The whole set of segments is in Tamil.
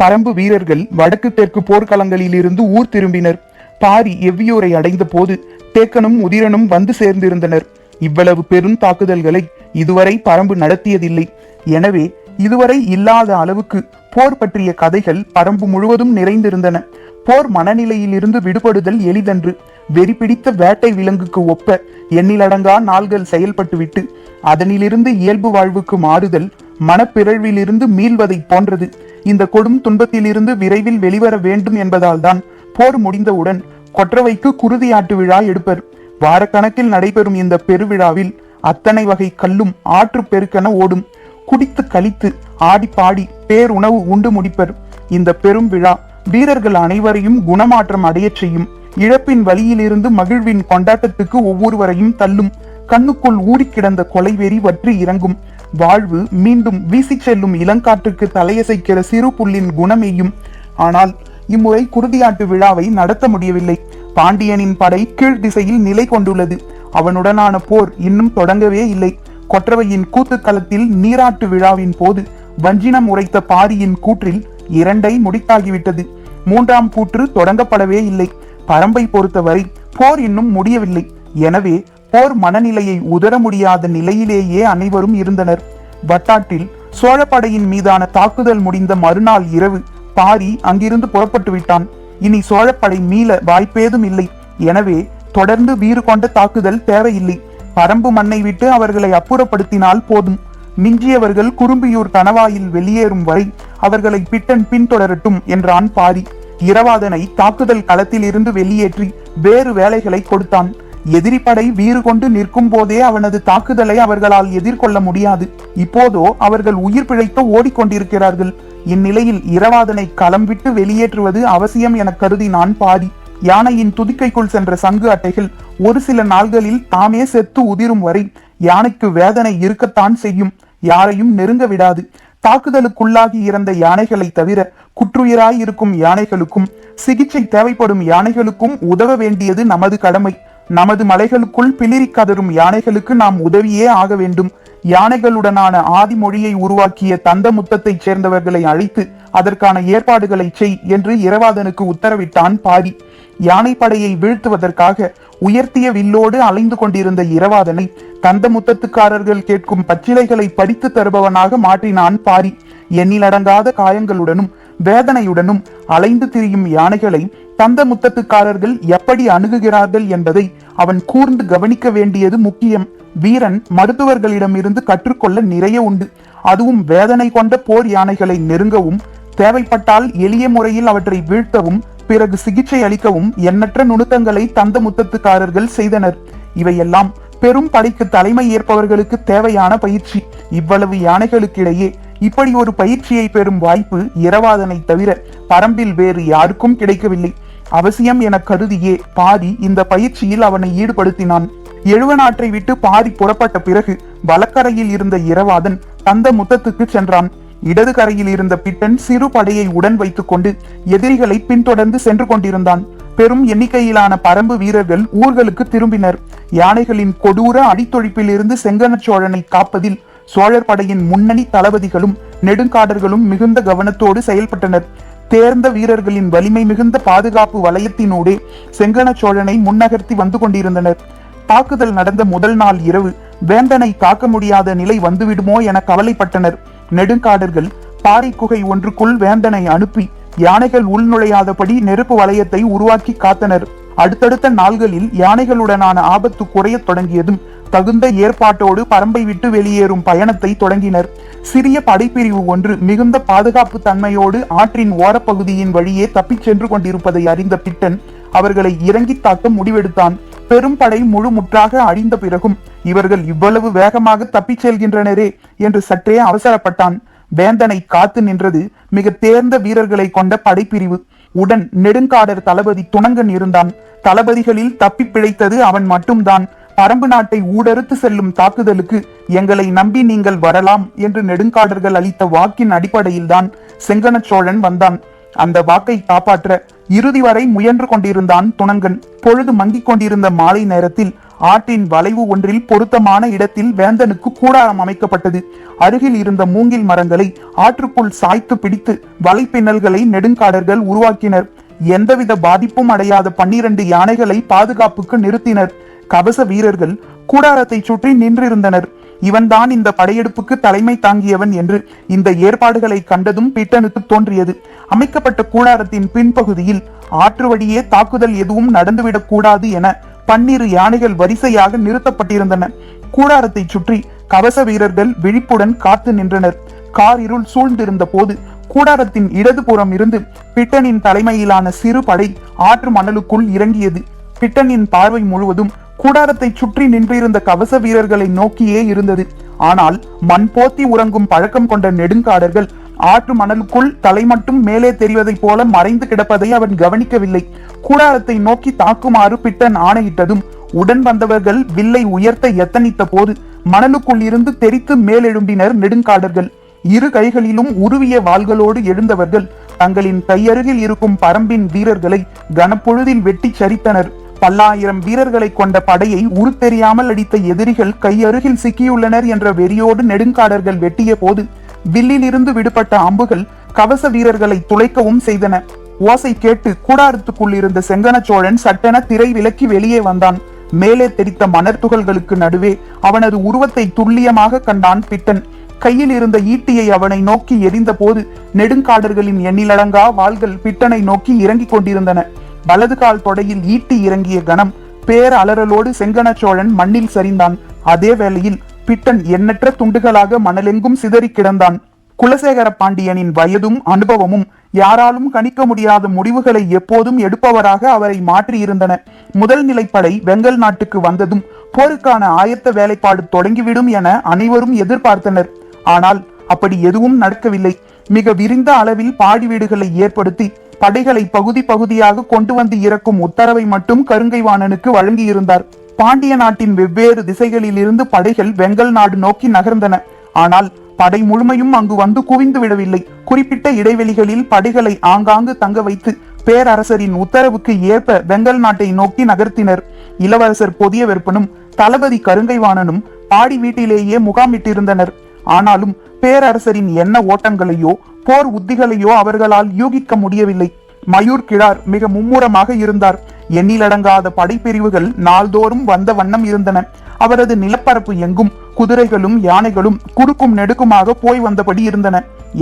பரம்பு வீரர்கள் வடக்கு தெற்கு போர்க்களங்களிலிருந்து ஊர் திரும்பினர். பாரி எவ்வியூரை அடைந்த போது தேக்கனும் உதிரனும் வந்து சேர்ந்திருந்தனர். இவ்வளவு பெரும் தாக்குதல்களை இதுவரை பரம்பு நடத்தியதில்லை. எனவே இதுவரை இல்லாத அளவுக்கு போர் பற்றிய கதைகள் பரம்பு முழுவதும் நிறைந்திருந்தன. போர் மனநிலையிலிருந்து விடுபடுதல் எளிதன்று. வெறி பிடித்த வேட்டை விலங்குக்கு ஒப்ப எண்ணிலடங்கா நாள்கள் செயல்பட்டுவிட்டு அதனிலிருந்து இயல்பு வாழ்வுக்கு மாறுதல் மனப்பிறழ்விலிருந்து மீள்வதை போன்றது. இந்த கொடும் துன்பத்திலிருந்து விரைவில் வெளிவர வேண்டும் என்பதால்தான் போர் முடிந்தவுடன் கொற்றவைக்கு குருதியாட்டு விழா எடுப்பர். வாரக்கணக்கில் நடைபெறும் இந்த பெருவிழாவில் அத்தனை வகை கல்லும் ஆற்று பெருக்கென ஓடும். குடித்து கழித்து ஆடி பாடி பேருணவு உண்டு முடிப்பர். இந்த பெரும் விழா வீரர்கள் அனைவரையும் குணமாற்றம் அடையச் செய்யும். இழப்பின் வழியிலிருந்து மகிழ்வின் கொண்டாட்டத்துக்கு ஒவ்வொருவரையும் தள்ளும். கண்ணுக்குள் ஊறி கிடந்த கொலைவெறி வற்றி இறங்கும். வாழ்வு மீண்டும் வீசிச் செல்லும் இளங்காற்றுக்கு தலையசைக்கிற சிறு புல்லின் குணமேயும். ஆனால் இம்முறை குருதியாட்டு விழாவை நடத்த முடியவில்லை. பாண்டியனின் படை கீழ் திசையில் நிலை கொண்டுள்ளது. அவனுடனான போர் இன்னும் தொடங்கவே இல்லை. கொற்றவையின் கூத்துக்களத்தில் நீராட்டு விழாவின் போது வஞ்சினம் உரைத்த பாரியின் கூற்றில் இரண்டை முடித்தாகிவிட்டது. மூன்றாம் கூற்று தொடங்கப்படவே இல்லை. பரம்பை பொறுத்தவரை போர் இன்னும் முடியவில்லை. எனவே போர் மனநிலையை உதர முடியாத நிலையிலேயே அனைவரும் இருந்தனர். வட்டாட்டில் சோழப்படையின் மீதான தாக்குதல் முடிந்த மறுநாள் இரவு பாரி அங்கிருந்து புறப்பட்டு விட்டான். இனி சோழப்படை மீள வாய்ப்பேதும் இல்லை. எனவே தொடர்ந்து வீறு கொண்ட தாக்குதல் தேவையில்லை. பரம்பு மண்ணை விட்டு அவர்களை அப்புறப்படுத்தினால் போதும். மிஞ்சியவர்கள் குறும்பியூர் கணவாயில் வெளியேறும் வரை அவர்களை பிட்டன் பின்தொடரட்டும் என்றான் பாரி. இரவாதனை தாக்குதல் களத்தில் இருந்து வெளியேற்றி வேறு வேலைகளை கொடுத்தான். எதிரிப்படை வீறு கொண்டு நிற்கும் போதே அவனது தாக்குதலை அவர்களால் எதிர்கொள்ள முடியாது. இப்போதோ அவர்கள் உயிர் பிழைத்து ஓடிக்கொண்டிருக்கிறார்கள். இந்நிலையில் இரவாதனை களம் விட்டு வெளியேற்றுவது அவசியம் என கருதி நான் பாதி. யானையின் துதிக்கைக்குள் சென்ற சங்கு அட்டைகள் ஒரு சில நாள்களில் தாமே செத்து உதிரும் வரை யானைக்கு வேதனை இருக்கத்தான் செய்யும். யாரையும் நெருங்க விடாது. தாக்குதலுக்குள்ளாகி இறந்த யானைகளை தவிர குற்றுயிராய் இருக்கும் யானைகளுக்கும் சிகிச்சை தேவைப்படும் யானைகளுக்கும் உதவ வேண்டியது நமது கடமை. நமது மலைகளுக்குள் பிளிரி கதரும் யானைகளுக்கு நாம் உதவியே ஆக வேண்டும். யானைகளுடனான ஆதி மொழியை உருவாக்கிய தந்த முத்தத்தைச் சேர்ந்தவர்களை அழைத்து அதற்கான ஏற்பாடுகளை செய் என்று இரவாதனுக்கு உத்தரவிட்டான் பாரி. யானை படையை வீழ்த்துவதற்காக உயர்த்திய வில்லோடு அலைந்து கொண்டிருந்த இரவாதனை தந்த முத்தத்துக்காரர்கள் கேட்கும் பச்சிலைகளை பறித்து தருபவனாக மாற்றினான் பாரி. எண்ணிலடங்காத காயங்களுடனும் வேதனையுடனும் அலைந்து திரியும் யானைகளை தந்த முத்தத்துக்காரர்கள் எப்படி அணுகுகிறார்கள் என்பதை அவன் கூர்ந்து கவனிக்க வேண்டியது முக்கியம். வீரன் மருத்துவர்களிடமிருந்து கற்றுக்கொள்ள நிறைய உண்டு. அதுவும் வேதனை கொண்ட போர் யானைகளை நெருங்கவும் தேவைப்பட்டால் எளிய முறையில் அவற்றை வீழ்த்தவும் பிறகு சிகிச்சை அளிக்கவும் எண்ணற்ற நுணுக்கங்களை தந்த முத்தத்துக்காரர்கள் செய்தனர். இவையெல்லாம் பெரும் படைக்கு தலைமை ஏற்பவர்களுக்கு தேவையான பயிற்சி. இவ்வளவு யானைகளுக்கிடையே இப்படி ஒரு பயிற்சியை பெறும் வாய்ப்பு இரவாதனை தவிர பரம்பில் வேறு யாருக்கும் கிடைக்கவில்லை. அவசியம் என கருதியே பாரி இந்த பயிற்சியில் அவனை ஈடுபடுத்தினான். எழுவனாற்றை விட்டு பாரி புறப்பட்ட பிறகு வலக்கரையில் இருந்த இரவாதன் தந்த முத்தத்துக்கு சென்றான். இடது கரையில் இருந்த பிட்டன் சிறு படையை உடன் வைத்துக் கொண்டு எதிரிகளை பின்தொடர்ந்து சென்று கொண்டிருந்தான். பெரும் எண்ணிக்கையிலான பரம்பு வீரர்கள் ஊர்களுக்கு திரும்பினர். யானைகளின் கொடூர அடித்தொழிப்பில் இருந்து செங்கன சோழனை காப்பதில் சோழர் படையின் முன்னணி தளபதிகளும் நெடுங்காடர்களும் மிகுந்த கவனத்தோடு செயல்பட்டனர். தேர்ந்த வீரர்களின் வலிமை மிகுந்த பாதுகாப்பு வலயத்தினூடே செங்கன சோழனை முன்னகர்த்தி வந்து கொண்டிருந்தனர். தாக்குதல் நடந்த முதல் நாள் இரவு வேந்தனை காக்க முடியாத நிலை வந்துவிடுமோ என கவலைப்பட்டனர். நெடுங்காடர்கள் பாறை குகை ஒன்றுக்குள் வேந்தனை அனுப்பி யானைகள் உள்நுழையாதபடி நெருப்பு வளையத்தை உருவாக்கி காத்தனர். அடுத்தடுத்த நாள்களில் யானைகளுடனான ஆபத்து குறையத் தொடங்கியதும் தகுந்த ஏற்பாட்டோடு பரம்பை விட்டு வெளியேறும் பயணத்தை தொடங்கினர். சிறிய படைப்பிரிவு ஒன்று மிகுந்த பாதுகாப்பு தன்மையோடு ஆற்றின் ஓரப்பகுதியின் வழியே தப்பிச் சென்று கொண்டிருப்பதை அறிந்த பிட்டன் அவர்களை இறங்கி தாக்க முடிவெடுத்தான். பெரும் படை முழு முற்றாக அழிந்த பிறகும் இவர்கள் இவ்வளவு வேகமாக தப்பிச் செல்கின்றனரே என்று சற்றே அவசரப்பட்டான். வேந்தனை காத்து நின்றது மிக தேர்ந்த வீரர்களை கொண்ட படைப்பிரிவு. உடன் நெடுங்காடர் தளபதி துணங்கன் இருந்தான் தளபதிகளில் தப்பி பிழைத்தது அவன் மட்டும்தான். பரம்பு நாட்டை ஊடறுத்து செல்லும் தாக்குதலுக்கு எங்களை நம்பி நீங்கள் வரலாம் என்று நெடுங்காடர்கள் அளித்த வாக்கின் அடிப்படையில்தான் செங்கன சோழன் வந்தான். அந்த வாக்கை காப்பாற்ற இறுதி வரை முயன்று கொண்டிருந்தான் துணங்கன். பொழுது மங்கிக் கொண்டிருந்த மாலை நேரத்தில் ஆற்றின் வளைவு ஒன்றில் பொருத்தமான இடத்தில் வேந்தனுக்கு கூடாரம் அமைக்கப்பட்டது. அருகில் இருந்த மூங்கில் மரங்களை ஆற்றுக்குள் சாய்த்து பிடித்து வலைப்பின்னல்களை நெடுங்காடர்கள் உருவாக்கினர். எந்தவித பாதிப்பும் அடையாத பன்னிரண்டு யானைகளை பாதுகாப்புக்கு நிறுத்தினர். கவச வீரர்கள் கூடாரத்தை சுற்றி நின்றிருந்தனர். இவன்தான் இந்த படையெடுப்புக்கு தலைமை தாங்கியவன் என்று இந்த ஏற்பாடுகளை கண்டதும் பிட்டனுக்கு தோன்றியது. அமைக்கப்பட்ட கூடாரத்தின் பின்பகுதியில் ஆற்று வழியே தாக்குதல் எதுவும் நடந்துவிடக் கூடாது என பன்னிரு யானைகள் வரிசையாக நிறுத்தப்பட்டிருந்தன. கூடாரத்தை சுற்றி கவச வீரர்கள் விழிப்புடன் காத்து நின்றனர். கார் இருள் சூழ்ந்திருந்த போது கூடாரத்தின் இடதுபுறம் இருந்து பிட்டனின் தலைமையிலான சிறு படை ஆற்று மணலுக்குள் இறங்கியது. பிட்டனின் பார்வை முழுவதும் கூடாரத்தை சுற்றி நின்றிருந்த கவச வீரர்களை நோக்கியே இருந்தது. ஆனால் மண் போத்தி உறங்கும் பழக்கம் கொண்ட நெடுங்காடர்கள் ஆற்று மணலுக்குள் தலை மட்டும் மேலே தெரிவதைப் போல மறைந்து கிடப்பதை அவன் கவனிக்கவில்லை. கூடாரத்தை நோக்கி தாக்குமாறு பிட்டன் ஆணையிட்டதும் உடன் வந்தவர்கள் வில்லை உயர்த்த எத்தனித்த போது மணலுக்குள் இருந்து தெரித்து மேலெழும்பினர் நெடுங்காடர்கள். இரு கைகளிலும் உருவிய வாள்களோடு எழுந்தவர்கள் தங்களின் கையருகில் இருக்கும் பரம்பின் வீரர்களை கனப்பொழுதில் வெட்டி சரித்தனர். பல்லாயிரம் வீரர்களை கொண்ட படையை உருத்தெரியாமல் அடித்த எதிரிகள் கையருகில் சிக்கியுள்ளனர் என்ற வெறியோடு நெடுங்காடர்கள் வெட்டிய போது வில்லிலிருந்து விடுபட்ட அம்புகள் கவச வீரர்களை துளைக்கவும் செய்தன. ஓசை கேட்டு கூடாரத்துக்குள் இருந்த செங்கன சோழன் சட்டென திரை விலக்கி வெளியே வந்தான். மேலே தெரித்த மணர் துகள்களுக்கு நடுவே அவனது உருவத்தை துல்லியமாக கண்டான் பிட்டன். கையில் இருந்த ஈட்டியை அவனை நோக்கி எரிந்த போது நெடுங்காடர்களின் எண்ணிலடங்கா வாள்கள் பிட்டனை நோக்கி இறங்கிக் கொண்டிருந்தன. வலது கால் தொடையில் ஈட்டி இறங்கிய கணம் பேர் அலறலோடு செங்கன சோழன் மண்ணில் சரிந்தான். அதே வேளையில் பிட்டன் எண்ணற்ற துண்டுகளாக மணலெங்கும் சிதறி கிடந்தான். குலசேகர பாண்டியனின் வயதும் அனுபவமும் யாராலும் கணிக்க முடியாத முடிவுகளை எப்போதும் எடுப்பவராக அவரை மாற்றியிருந்தன. முதல் நிலைப்படை வெங்கல் நாட்டுக்கு வந்ததும் போருக்கான ஆயத்த வேலைப்பாடு தொடங்கிவிடும் என அனைவரும் எதிர்பார்த்தனர். ஆனால் அப்படி எதுவும் நடக்கவில்லை. மிக விரிந்த அளவில் பாடி வீடுகளை ஏற்படுத்தி படைகளை பகுதி பகுதியாக கொண்டு வந்து இறக்கும் உத்தரவை மட்டும் கருங்கைவாணனுக்கு வழங்கியிருந்தார். பாண்டிய நாட்டின் வெவ்வேறு திசைகளில் இருந்து படைகள் வெங்கல் நாடு நோக்கி நகர்ந்தன. ஆனால் படை முழுமையும் அங்கு வந்து குவிந்து விடவில்லை. குறிப்பிட்ட இடைவெளிகளில் படைகளை ஆங்காங்கு தங்க வைத்து பேரரசரின் உத்தரவுக்கு ஏற்ப வெங்கல் நாட்டை நோக்கி நகர்த்தினர். இளவரசர் பொதிய வெப்பனும் தளபதி கருங்கைவாணனும் பாடி வீட்டிலேயே முகாமிட்டிருந்தனர். ஆனாலும் பேரரசரின் என்ன ஓட்டங்களையோ போர் உத்திகளையோ அவர்களால் யூகிக்க முடியவில்லை. மயூர் கிழார் மிக மும்முரமாக இருந்தார். எண்ணிலடங்காத படைப்பிரிவுகள் நாள்தோறும் வந்த வண்ணம் இருந்தன. அவரது நிலப்பரப்பு எங்கும் குதிரைகளும் யானைகளும் குறுக்கும் நெடுக்குமாக போய் வந்தபடி இருந்தன.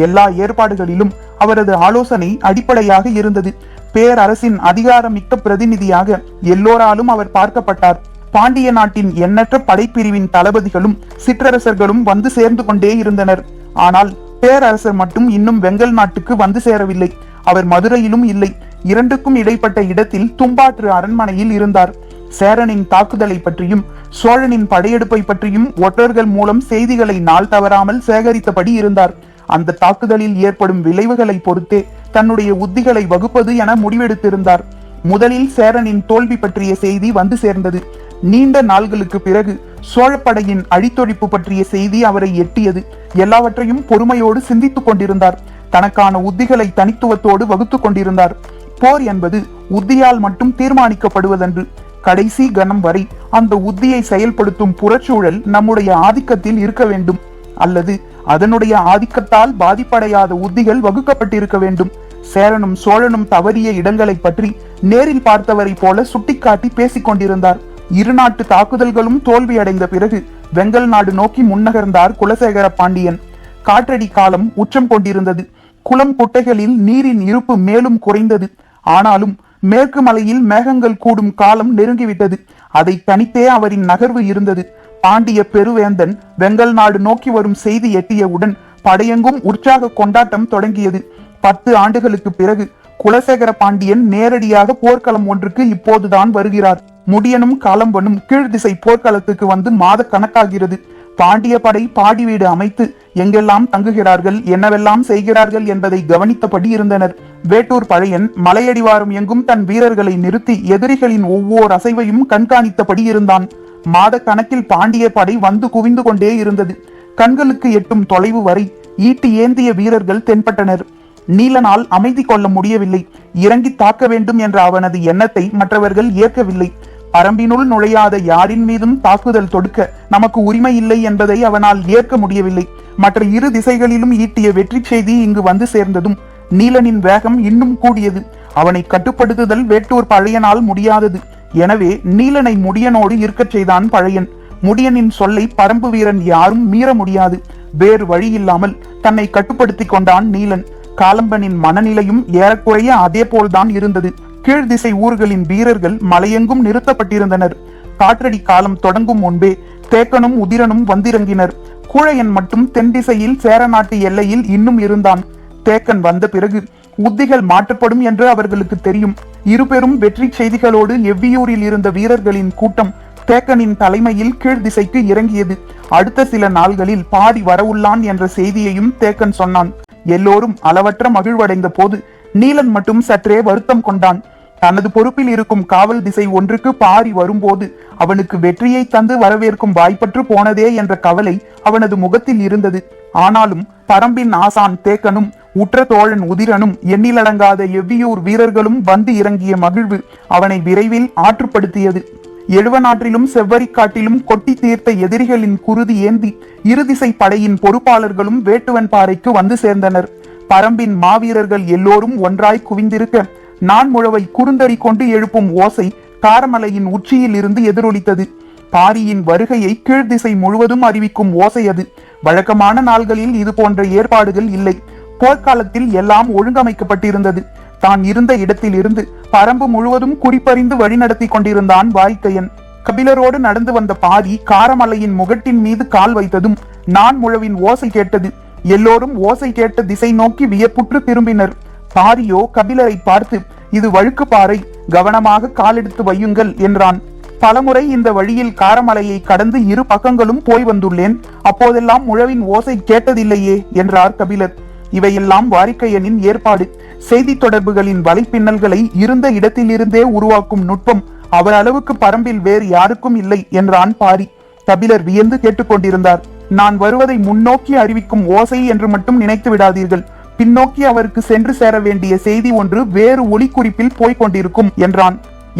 எல்லா ஏற்பாடுகளிலும் அவரது ஆலோசனை அடிப்படையாக இருந்தது. பேரரசின் அதிகாரமிக்க பிரதிநிதியாக எல்லோராலும் அவர் பார்க்கப்பட்டார். பாண்டிய நாட்டின் எண்ணற்ற படைப்பிரிவின் தளபதிகளும் சிற்றரசர்களும் வந்து சேர்ந்து கொண்டே இருந்தனர். ஆனால் பேரரசர் மட்டும் இன்னும் வெங்கல் நாட்டுக்கு வந்து சேரவில்லை. அவர் மதுரையிலும் இல்லை. இரண்டுக்கும் இடைப்பட்ட இடத்தில் தும்பாற்று அரண்மனையில் இருந்தார். சேரனின் தாக்குதலை பற்றியும் சோழனின் படையெடுப்பை பற்றியும் ஒற்றர்கள் மூலம் செய்திகளை நாள் தவறாமல் சேகரித்தபடி இருந்தார். அந்த தாக்குதலில் ஏற்படும் விளைவுகளை பொறுத்தே தன்னுடைய உத்திகளை வகுப்பது என முடிவெடுத்திருந்தார். முதலில் சேரனின் தோல்வி பற்றிய செய்தி வந்து சேர்ந்தது. நீண்ட நாள்களுக்கு பிறகு சோழப்படையின் அழித்தொழிப்பு பற்றிய செய்தி அவரை எட்டியது. எல்லாவற்றையும் பொறுமையோடு சிந்தித்துக் கொண்டிருந்தார். தனக்கான உத்திகளை தனித்துவத்தோடு வகுத்து கொண்டிருந்தார். போர் என்பது உத்தியால் மட்டும் தீர்மானிக்கப்படுவதன்று. கடைசி கணம் வரை அந்த உத்தியை செயல்படுத்தும் புறச்சூழல் நம்முடைய ஆதிக்கத்தில் இருக்க வேண்டும். அல்லது அதனுடைய ஆதிக்கத்தால் பாதிப்படையாத உத்திகள் வகுக்கப்பட்டிருக்க வேண்டும். சேரனும் சோழனும் தவறிய இடங்களை பற்றி நேரில் பார்த்தவரை போல சுட்டிக்காட்டி பேசிக் கொண்டிருந்தார். இரு நாட்டு தாக்குதல்களும் தோல்வியடைந்த பிறகு வெங்கல் நாடு நோக்கி முன்னகர்ந்தார் குலசேகர பாண்டியன் காற்றடி காலம் உச்சம் கொண்டிருந்தது. குளம் குட்டைகளில் நீரின் இருப்பு மேலும் குறைந்தது. ஆனாலும் மேற்கு மலையில் மேகங்கள் கூடும் காலம் நெருங்கிவிட்டது. அதை தனித்தே அவரின் நகர்வு இருந்தது. பாண்டிய பெருவேந்தன் வெங்கல் நாடு நோக்கி வரும் செய்தி எட்டியவுடன் படையெங்கும் உற்சாக கொண்டாட்டம் தொடங்கியது. பத்து ஆண்டுகளுக்கு பிறகு குலசேகர பாண்டியன் நேரடியாக போர்க்களம் ஒன்றுக்கு இப்போதுதான் வருகிறார். முடியனும் காலம்பனும் கீழ்திசை போர்க்களத்துக்கு வந்து மாத கணக்காகிறது. பாண்டிய படை பாடி வீடு அமைத்து எங்கெல்லாம் தங்குகிறார்கள் என்னவெல்லாம் செய்கிறார்கள் என்பதை கவனித்தபடி இருந்தனர். வேட்டூர் பழையன் மலையடிவாரம் எங்கும் தன் வீரர்களை நிறுத்தி எதிரிகளின் ஒவ்வொரு அசைவையும் கண்காணித்தபடி இருந்தான். மாத கணக்கில் பாண்டிய படை வந்து குவிந்து கொண்டே இருந்தது. கண்களுக்கு எட்டும் தொலைவு வரை ஈட்டி ஏந்திய வீரர்கள் தென்பட்டனர். நீலனால் அமைதி கொள்ள முடியவில்லை. இறங்கி தாக்க வேண்டும் என்ற அவனது எண்ணத்தை மற்றவர்கள் ஏற்கவில்லை. பரம்பினுள் நுழையாத யாரின் மீதும் தாக்குதல் தொடுக்க நமக்கு உரிமை இல்லை என்பதை அவனால் ஏற்க முடியவில்லை. மற்ற இரு திசைகளிலும் ஈட்டிய வெற்றி செய்தி இங்கு வந்து சேர்ந்ததும் நீலனின் வேகம் இன்னும் கூடியது. அவனை கட்டுப்படுத்துதல் வேட்டூர் பழையனால் முடியாதது. எனவே நீலனை முடியனோடு இருக்கச் செய்தான் பழையன். முடியனின் சொல்லை பரம்பு வீரன் யாரும் மீற முடியாது. வேறு வழி இல்லாமல் தன்னை கட்டுப்படுத்திக் கொண்டான் நீலன். காலம்பனின் மனநிலையும் ஏறக்குறைய அதே போல்தான் இருந்தது. கீழ் திசை ஊர்களின் வீரர்கள் மலையெங்கும் நிறுத்தப்பட்டிருந்தனர். காற்றடி காலம் தொடங்கும் முன்பே தேக்கனும் உதிரனும் வந்திறங்கினர். கூழையன் மட்டும் தென் திசையில் சேரநாட்டு எல்லையில் இன்னும் இருந்தான். தேக்கன் வந்த பிறகு உத்திகள் மாற்றப்படும் என்று அவர்களுக்கு தெரியும். இருபெரும் வெற்றி செய்திகளோடு எவ்வியூரில் இருந்த வீரர்களின் கூட்டம் தேக்கனின் தலைமையில் கீழ் திசைக்கு இறங்கியது. அடுத்த சில நாள்களில் பாடி வரவுள்ளான் என்ற செய்தியையும் தேக்கன் சொன்னான். எல்லோரும் அளவற்ற மகிழ்வடைந்த போது நீலன் மட்டும் சற்றே வருத்தம் கொண்டான். தனது பொறுப்பில் இருக்கும் காவல் திசை ஒன்றுக்கு பாரி வரும்போது அவனுக்கு வெற்றியை தந்து வரவேற்கும் வாய்ப்பற்று போனதே என்ற கவலை அவனது முகத்தில் இருந்தது. ஆனாலும் பரம்பின் ஆசான் தேக்கனும் உற்ற தோழன் உதிரனும் எண்ணிலடங்காத எவ்வியூர் வீரர்களும் வந்து இறங்கிய மகிழ்வு அவனை விரைவில் ஆற்றுப்படுத்தியது. எழுவநாற்றிலும் செவ்வரிக்காட்டிலும் கொட்டி தீர்த்த எதிரிகளின் குருதி ஏந்தி இருதிசை படையின் பொறுப்பாளர்களும் வேட்டுவன் பாறைக்கு வந்து சேர்ந்தனர். பரம்பின் மாவீரர்கள் எல்லோரும் ஒன்றாய் குவிந்திருக்க நான் முழவை குறுந்தறி கொண்டு எழுப்பும் ஓசை காரமலையின் உச்சியில் இருந்து எதிரொலித்தது. பாரியின் வருகையை கீழ்திசை முழுவதும் அறிவிக்கும் ஓசை அது. வழக்கமான நாள்களில் இது போன்ற ஏற்பாடுகள் இல்லை. போர்க்காலத்தில் எல்லாம் ஒழுங்கமைக்கப்பட்டிருந்தது. தான் இருந்த இடத்திலிருந்து பரம்பு முழுவதும் குறிப்பறிந்து வழிநடத்தி கொண்டிருந்தான் வாய்க்கையன். கபிலரோடு நடந்து வந்த பாரி காரமலையின் முகட்டின் மீது கால் வைத்ததும் நான் முழவின் ஓசை கேட்டது. எல்லோரும் ஓசை கேட்ட திசை நோக்கி வியப்புற்று திரும்பினர். பாரியோ கபிலரை பார்த்து இது வழுக்கு பாறை கவனமாக காலெடுத்து வையுங்கள் என்றான். பலமுறை இந்த வழியில் காரமலையை கடந்து இரு பக்கங்களும் போய் வந்துள்ளேன். அப்போதெல்லாம் முழவின் ஓசை கேட்டதில்லையே என்றார் கபிலர். இவையெல்லாம் வாரிக்கையனின் ஏற்பாடு. செய்தி தொடர்புகளின் வலைப்பின்னல்களை இருந்த இடத்திலிருந்தே உருவாக்கும் நுட்பம் அவர் அளவுக்கு பரம்பில் வேறு யாருக்கும் இல்லை என்றான் பாரி. கபிலர் வியந்து கேட்டுக்கொண்டிருந்தார். நான் வருவதை முன்னோக்கி அறிவிக்கும் ஓசை என்று மட்டும் நினைத்து விடாதீர்கள். பின்னோக்கி அவருக்கு சென்று சேர வேண்டிய செய்தி ஒன்று வேறு ஒளி குறிப்பில் போய்கொண்டிருக்கும் என்றான்.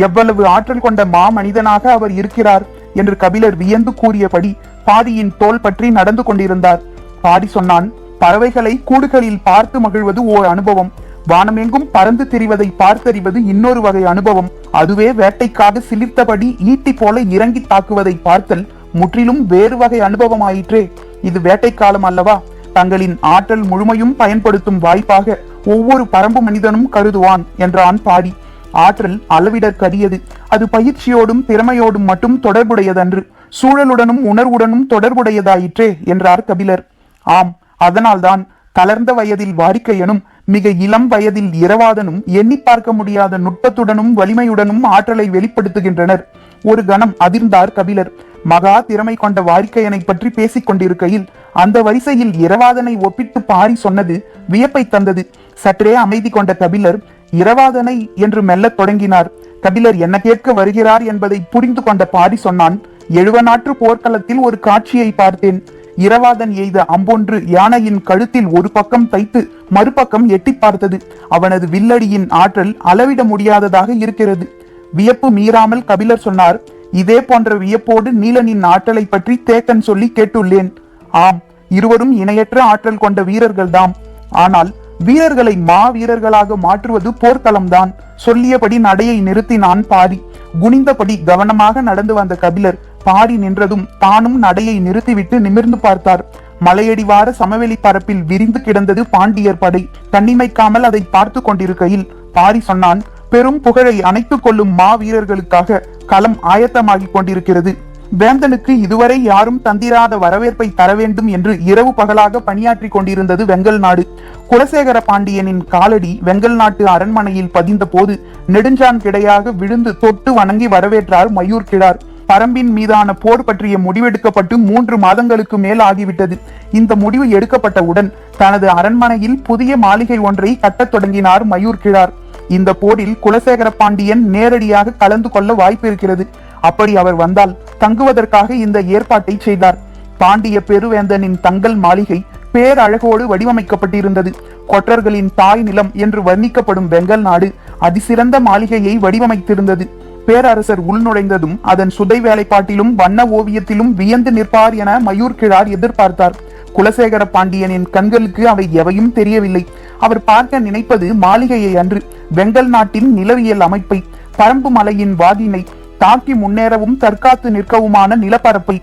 எவ்வளவு ஆற்றல் கொண்ட மா மனிதனாக அவர் இருக்கிறார் என்று கபிலர் வியந்து கூறியபடி பாரியின் தோல் பற்றி நடந்து கொண்டிருந்தார். பாரி சொன்னான் பறவைகளை கூடுகளில் பார்த்து மகிழ்வது ஓர் அனுபவம். வானமெங்கும் பறந்து திரிவதை பார்த்தறிவது இன்னொரு வகை அனுபவம். அதுவே வேட்டைக்காக சிலிர்த்தபடி ஈட்டி போல இறங்கி தாக்குவதை பார்த்தல் முற்றிலும் வேறு வகை அனுபவமாயிற்றே. இது வேட்டைக்காலம் அல்லவா? தங்களின் ஆற்றல் முழுமையும் பயன்படுத்தும் வாய்ப்பாக ஒவ்வொரு பரம்பு மனிதனும் கருதுவான் என்றான் பாடி. ஆற்றல் அளவிடற்கரியது. அது பயிற்சியோடும் திறமையோடும் மட்டும் தொடர்புடையதன்று. சூழலுடனும் உணர்வுடனும் தொடர்புடையதாயிற்றே என்றார் கபிலர். ஆம் அதனால்தான் தளர்ந்த வயதில் வாரிக்கையனும் மிக இளம் வயதில் இரவாதனும் எண்ணி பார்க்க முடியாத நுட்பத்துடனும் வலிமையுடனும் ஆற்றலை வெளிப்படுத்துகின்றனர். ஒரு கணம் அதிர்ந்தார் கபிலர். மகா திறமை கொண்ட வாரிக்கையனை பற்றி பேசிக் கொண்டிருக்கையில் அந்த வரிசையில் இரவாதனை ஒப்பிட்டு பாரி சொன்னது வியப்பை தந்தது. சற்றே அமைதி கொண்ட கபிலர் இரவாதனை என்று மெல்லத் தொடங்கினார். கபிலர் என்ன கேட்க வருகிறார் என்பதை புரிந்து கொண்ட பாரி சொன்னான். எழுவநாற்று போர்க்களத்தில் ஒரு காட்சியை பார்த்தேன். இரவாதன் எய்த அம்பொன்று யானையின் கழுத்தில் ஒரு பக்கம் தைத்து மறுபக்கம் எட்டி பார்த்தது. அவனது வில்லடியின் ஆற்றல் அளவிட முடியாததாக இருக்கிறது. வியப்பு மீறாமல் கபிலர் சொன்னார் இதே போன்ற வியப்போடு நீலனின் ஆற்றலை பற்றி தேக்கன் சொல்லி கேட்டுள்ளேன். ஆம் இருவரும் இணையற்ற ஆற்றல் கொண்ட வீரர்கள்தாம். ஆனால் வீரர்களை மா வீரர்களாக மாற்றுவது போர்க்களம்தான். சொல்லியபடி நடையை நிறுத்தினான் பாரி. குனிந்தபடி கவனமாக நடந்து வந்த கபிலர் பாடி நின்றதும் தானும் நடையை நிறுத்திவிட்டு நிமிர்ந்து பார்த்தார். மலையடிவார சமவெளி பரப்பில் விரிந்து கிடந்தது பாண்டியர் படை. கண்ணிமைக்காமல் அதை பார்த்து கொண்டிருக்கையில் பாரி சொன்னான் பெரும் புகழை அணைத்துக் கொள்ளும் மாவீரர்களுக்காக களம் ஆயத்தமாகிக் கொண்டிருக்கிறது. வேந்தனுக்கு இதுவரை யாரும் தந்திராத வரவேற்பை தர வேண்டும் என்று இரவு பகலாக பணியாற்றி கொண்டிருந்தது வெங்கல் நாடு. குலசேகர பாண்டியனின் காலடி வெங்கல் நாட்டு அரண்மனையில் பதிந்த போது நெடுஞ்சான் கிடையாக விழுந்து தொட்டு வணங்கி வரவேற்றார் மயூர் கிழார். பரம்பின் மீதான போர் பற்றிய முடிவெடுக்கப்பட்டு மூன்று மாதங்களுக்கு மேல் ஆகிவிட்டது. இந்த முடிவு எடுக்கப்பட்டவுடன் தனது அரண்மனையில் புதிய மாளிகை ஒன்றை கட்டத் தொடங்கினார் மயூர் கிழார். இந்த போரில் குலசேகர பாண்டியன் நேரடியாக கலந்து கொள்ள வாய்ப்பு இருக்கிறது அப்படி அவர் வந்தால் தங்குவதற்காக இந்த ஏற்பாட்டை செய்தார். பாண்டிய பெருவேந்தனின் தங்கள் மாளிகை பேரழகோடு வடிவமைக்கப்பட்டிருந்தது. கொற்றர்களின் தாய் நிலம் என்று வர்ணிக்கப்படும் வெங்கல் நாடு அதிசிறந்த மாளிகையை வடிவமைத்திருந்தது. பேரரசர் உள்நுழைந்ததும் அதன் சுதை வேலைப்பாட்டிலும் வண்ண ஓவியத்திலும் வியந்து நிற்பார் என மயூர் கிழார் எதிர்பார்த்தார். குலசேகர பாண்டியனின் கண்களுக்கு அவை எவையும் தெரியவில்லை. அவர் பார்க்க நினைப்பது மாளிகையை அன்று வெங்கல் நாட்டின் நிலவியல் அமைப்பை பரம்பு மலையின் வாதினை தாக்கி முன்னேறவும் தற்காத்து நிற்கவுமான நிலப்பரப்பை.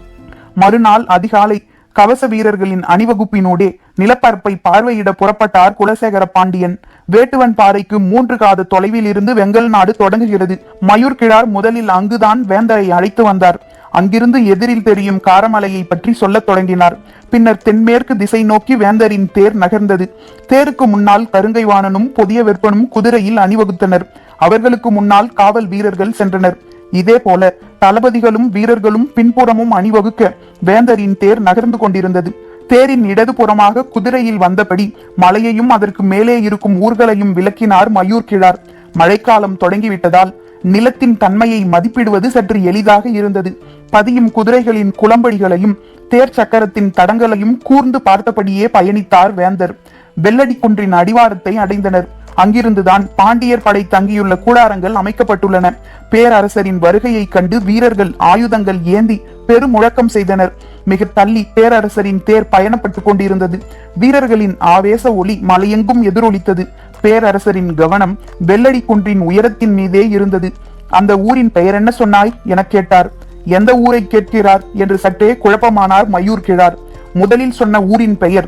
மறுநாள் அதிகாலை கவச வீரர்களின் அணிவகுப்பினோடே நிலப்பரப்பை பார்வையிட புறப்பட்டார் குலசேகர பாண்டியன். வேட்டுவன் பாறைக்கு மூன்று காத தொலைவில் இருந்து வெங்கல் நாடு தொடங்குகிறது. மயூர் கிழார் முதலில் அங்குதான் வேந்தரை அழைத்து வந்தார். அங்கிருந்து எதிரில் தெரியும் காரமலையை பற்றி சொல்லத் தொடங்கினார். பின்னர் தென்மேற்கு திசை நோக்கி வேந்தரின் தேர் நகர்ந்தது. தேருக்கு முன்னால் கருங்கைவாணனும் புதிய வெப்பனும் குதிரையில் அணிவகுத்தனர். அவர்களுக்கு முன்னால் காவல் வீரர்கள் சென்றனர். இதே போல தளபதிகளும் வீரர்களும் பின்புறமும் அணிவகுக்க வேந்தரின் தேர் நகர்ந்து கொண்டிருந்தது. தேரின் இடதுபுறமாக குதிரையில் வந்தபடி மலையையும் அதற்கு மேலே இருக்கும் ஊர்களையும் விளக்கினார் மயூர் கிழார். மழைக்காலம் தொடங்கிவிட்டதால் நிலத்தின் தன்மையை மதிப்பிடுவது சற்று எளிதாக இருந்தது. பதியும் குதிரைகளின் குளம்படிகளையும் தேர் சக்கரத்தின் தடங்களையும் கூர்ந்து பார்த்தபடியே பயணித்தார் வேந்தர். வெள்ளடி குன்றின் அடிவாரத்தை அடைந்தனர். அங்கிருந்துதான் பாண்டியர் படை தங்கியுள்ள கூடாரங்கள் அமைக்கப்பட்டுள்ளன. பேரரசரின் வருகையை கண்டு வீரர்கள் ஆயுதங்கள் ஏந்தி பெருமுழக்கம் செய்தனர். மிக தள்ளி பேரரசரின் தேர் பயணப்பட்டுக் கொண்டிருந்தது. வீரர்களின் ஆவேச ஒளி மலையெங்கும் எதிரொலித்தது. பேரரசரின் கவனம் வெள்ளடி குன்றின் உயரத்தின் மீதே இருந்தது. அந்த ஊரின் பெயர் என்ன சொன்னாய்? என கேட்டார். எந்த ஊரை கேட்கிறார்? என்று சற்றே குழப்பமானார் மயூர் கிழார். முதலில் சொன்ன ஊரின் பெயர்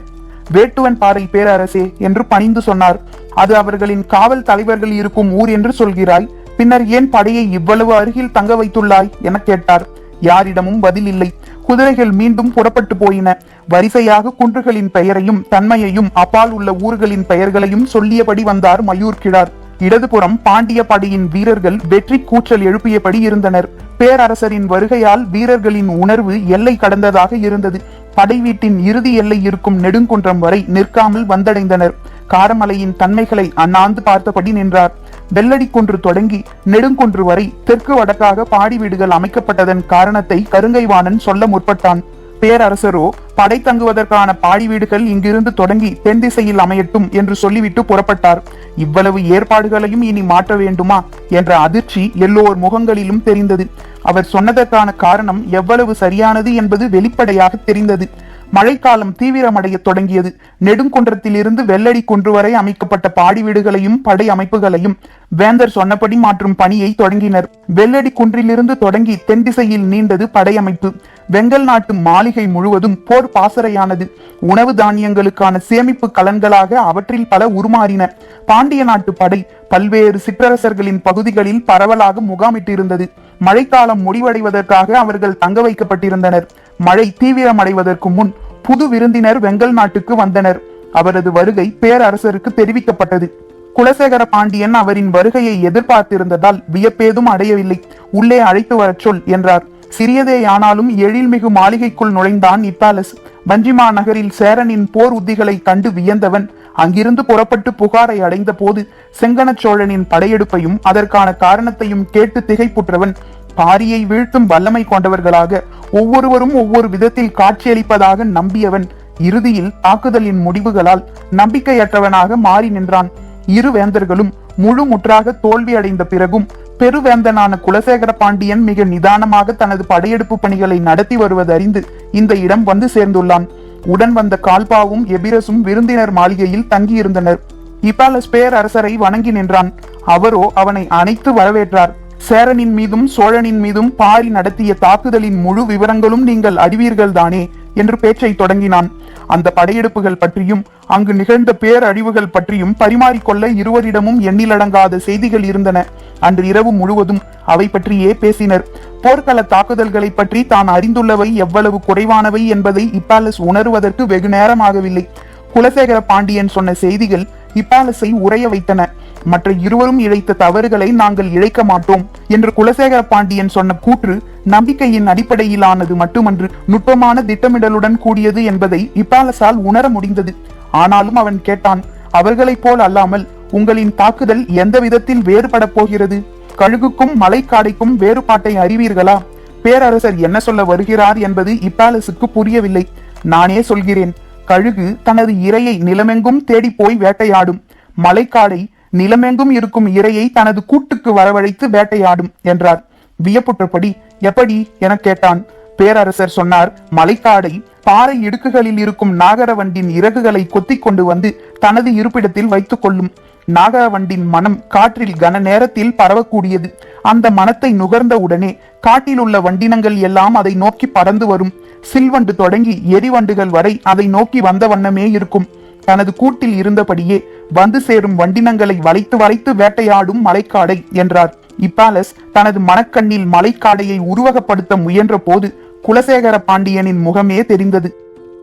வேட்டுவன் பாறை பேரரசே என்று பணிந்து சொன்னார். அது அவர்களின் காவல் தலைவர்கள் இருக்கும் ஊர் என்று சொல்கிறாய். பின்னர் ஏன் படையை இவ்வளவு அருகில் தங்க வைத்துள்ளாய்? என கேட்டார். யாரிடமும் பதில் இல்லை. குதிரைகள் மீண்டும் புறப்பட்டு போயின. வரிசையாக குன்றுகளின் பெயரையும் தன்மையையும் அப்பால் உள்ள ஊர்களின் பெயர்களையும் சொல்லியபடி வந்தார் மயூர் கிழார். இடதுபுறம் பாண்டிய படையின் வீரர்கள் வெற்றி கூச்சல் எழுப்பியபடி இருந்தனர். பேரரசரின் வருகையால் வீரர்களின் உணர்வு எல்லை கடந்ததாக இருந்தது. படை வீட்டின் இறுதி எல்லை இருக்கும் நெடுங்குன்றம் வரை நிற்காமல் வந்தடைந்தனர். காரமலையின் தன்மைகளை அண்ணாந்து பார்த்தபடி நின்றார். வெள்ளடிக்குன்று தொடங்கி நெடுங்குன்று வரை தெற்கு வடக்காக பாடி வீடுகள் அமைக்கப்பட்டதன் காரணத்தை கருங்கைவாணன் சொல்ல முற்பட்டான். பேரரசரோ படை தங்குவதற்கான பாடி வீடுகள் இங்கிருந்து தொடங்கி தென் திசையில் அமையட்டும் என்று சொல்லிவிட்டு புறப்பட்டார். இவ்வளவு ஏற்பாடுகளையும் இனி மாற்ற வேண்டுமா என்ற அதிர்ச்சி எல்லோர் முகங்களிலும் தெரிந்தது. அவர் சொன்னதற்கான காரணம் எவ்வளவு சரியானது என்பது வெளிப்படையாக தெரிந்தது. மழைக்காலம் தீவிரமடைய தொடங்கியது. நெடுங்குன்றத்திலிருந்து வெள்ளடி குன்று வரை அமைக்கப்பட்ட பாடி வீடுகளையும் படை அமைப்புகளையும் வேந்தர் சொன்னபடி மாற்றும் பணியை தொடங்கினர். வெள்ளடி குன்றிலிருந்து தொடங்கி தென் திசையில் நீண்டது படையமைப்பு வெங்கல் நாட்டு மாளிகை முழுவதும் போர் பாசறையானது. உணவு தானியங்களுக்கான சேமிப்பு கலன்களாக அவற்றில் பல உருமாறின. பாண்டிய நாட்டு படை பல்வேறு சிற்றரசர்களின் பகுதிகளில் பரவலாக முகாமிட்டிருந்தது. மழைக்காலம் முடிவடைவதற்காக அவர்கள் தங்க வைக்கப்பட்டிருந்தனர். மழை தீவிரமடைவதற்கு முன் புது விருந்தினர் வெங்கல் நாட்டுக்கு வந்தனர். அவரது வருகை பேரரசருக்கு தெரிவிக்கப்பட்டது. குலசேகர பாண்டியன் அவரின் வருகையை எதிர்பார்த்திருந்ததால் வியப்பேதும் அடையவில்லை. உள்ளே அழைத்து வரச் சொல் என்றார். சிறியதேயானாலும் எழில்மிகு மாளிகைக்குள் நுழைந்தான் இத்தாலஸ். வஞ்சிமா நகரில் சேரனின் போர் உத்திகளை கண்டு வியந்தவன் அங்கிருந்து புறப்பட்டு புகாரை அடைந்த போது செங்கனச் சோழனின் படையெடுப்பையும் அதற்கான காரணத்தையும் கேட்டு திகைப்புற்றவன் பாரியை வீழ்த்தும் வல்லமை கொண்டவர்களாக ஒவ்வொருவரும் ஒவ்வொரு விதத்தில் காட்சியளிப்பதாக நம்பியவன் இறுதியில் தாக்குதலின் முடிவுகளால் நம்பிக்கையற்றவனாக மாறி நின்றான். இரு வேந்தர்களும் முழு முற்றாக தோல்வி அடைந்த பிறகும் பெருவேந்தனான குலசேகர பாண்டியன் மிக நிதானமாக தனது படையெடுப்பு பணிகளை நடத்தி வருவதறிந்து இந்த இடம் வந்து சேர்ந்துள்ளான். உடன் வந்த கால்பாவும் எபிரசும் விருந்தினர் மாளிகையில் தங்கியிருந்தனர். இப்பாலஸ் பேரரசரை வணங்கி நின்றான். அவரோ அவனை அணைத்து வரவேற்றார். சேரனின் மீதும் சோழனின் மீதும் பாரி நடத்திய தாக்குதலின் முழு விவரங்களும் நீங்கள் அறிவீர்கள் தானே என்று பேச்சை தொடங்கினான். அந்த படையெடுப்புகள் பற்றியும் அங்கு நிகழ்ந்த பேரழிவுகள் பற்றியும் பரிமாறிக்கொள்ள இருவரிடமும் எண்ணிலடங்காத செய்திகள் இருந்தன. அன்று இரவு முழுவதும் அவை பற்றியே பேசினர். போர்க்கள தாக்குதல்களை பற்றி தான் அறிந்துள்ளவை எவ்வளவு குறைவானவை என்பதை இப்பாலஸ் உணர்வதற்கு வெகு நேரமாகவில்லை குலசேகர பாண்டியன் சொன்ன செய்திகள் இப்பாலஸை உறைய வைத்தன. மற்ற இருவரும் இழைத்த தவறுகளை நாங்கள் இழைக்க மாட்டோம் என்று குலசேகர பாண்டியன் சொன்ன கூற்று நம்பிக்கையின் அடிப்படையிலானது மட்டுமன்று நுட்பமான திட்டமிடலுடன் கூடியது என்பதை இப்பாலசால் உணர முடிந்தது. ஆனாலும் அவன் கேட்டான் அவர்களைப் போல் அல்லாமல் உங்களின் தாக்குதல் எந்த விதத்தில் வேறுபட போகிறது? கழுகுக்கும் மலைக்காடைக்கும் வேறுபாட்டை அறிவீர்களா? பேரரசர் என்ன சொல்ல வருகிறார் என்பது இப்பாலசுக்கு புரியவில்லை. நானே சொல்கிறேன் கழுகு தனது இரையை நிலமெங்கும் தேடி போய் வேட்டையாடும். மலைக்காடை நிலமெங்கும் இருக்கும் இரையை தனது கூட்டுக்கு வரவழைத்து வேட்டையாடும் என்றார். வியப்புற்றபடி எப்படி? என கேட்டான். பேரரசர் சொன்னார் மலைக்காடை பாறை இடுக்குகளில் இருக்கும் நாகரவண்டின் இறகுகளை கொத்தி கொண்டு வந்து தனது இருப்பிடத்தில் வைத்துக் கொள்ளும். நாகரவண்டின் மனம் காற்றில் கன நேரத்தில் பரவக்கூடியது. அந்த மனத்தை நுகர்ந்த உடனே காட்டில் உள்ள வண்டினங்கள் எல்லாம் அதை நோக்கி பறந்து வரும். சில்வண்டு தொடங்கி எரிவண்டுகள் வரை அதை நோக்கி வந்த வண்ணமே இருக்கும். தனது கூட்டில் இருந்தபடியே வந்து சேரும் வண்டினங்களை வளைத்து வளைத்து வேட்டையாடும் மலைக்காடை என்றார். இப்பாலஸ் தனது மனக்கண்ணில் மலைக்காடையை உருவகப்படுத்த முயன்ற போது குலசேகர பாண்டியனின் முகமே தெரிந்தது.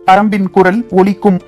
பரம்பின் குரல் ஒலிக்கும்.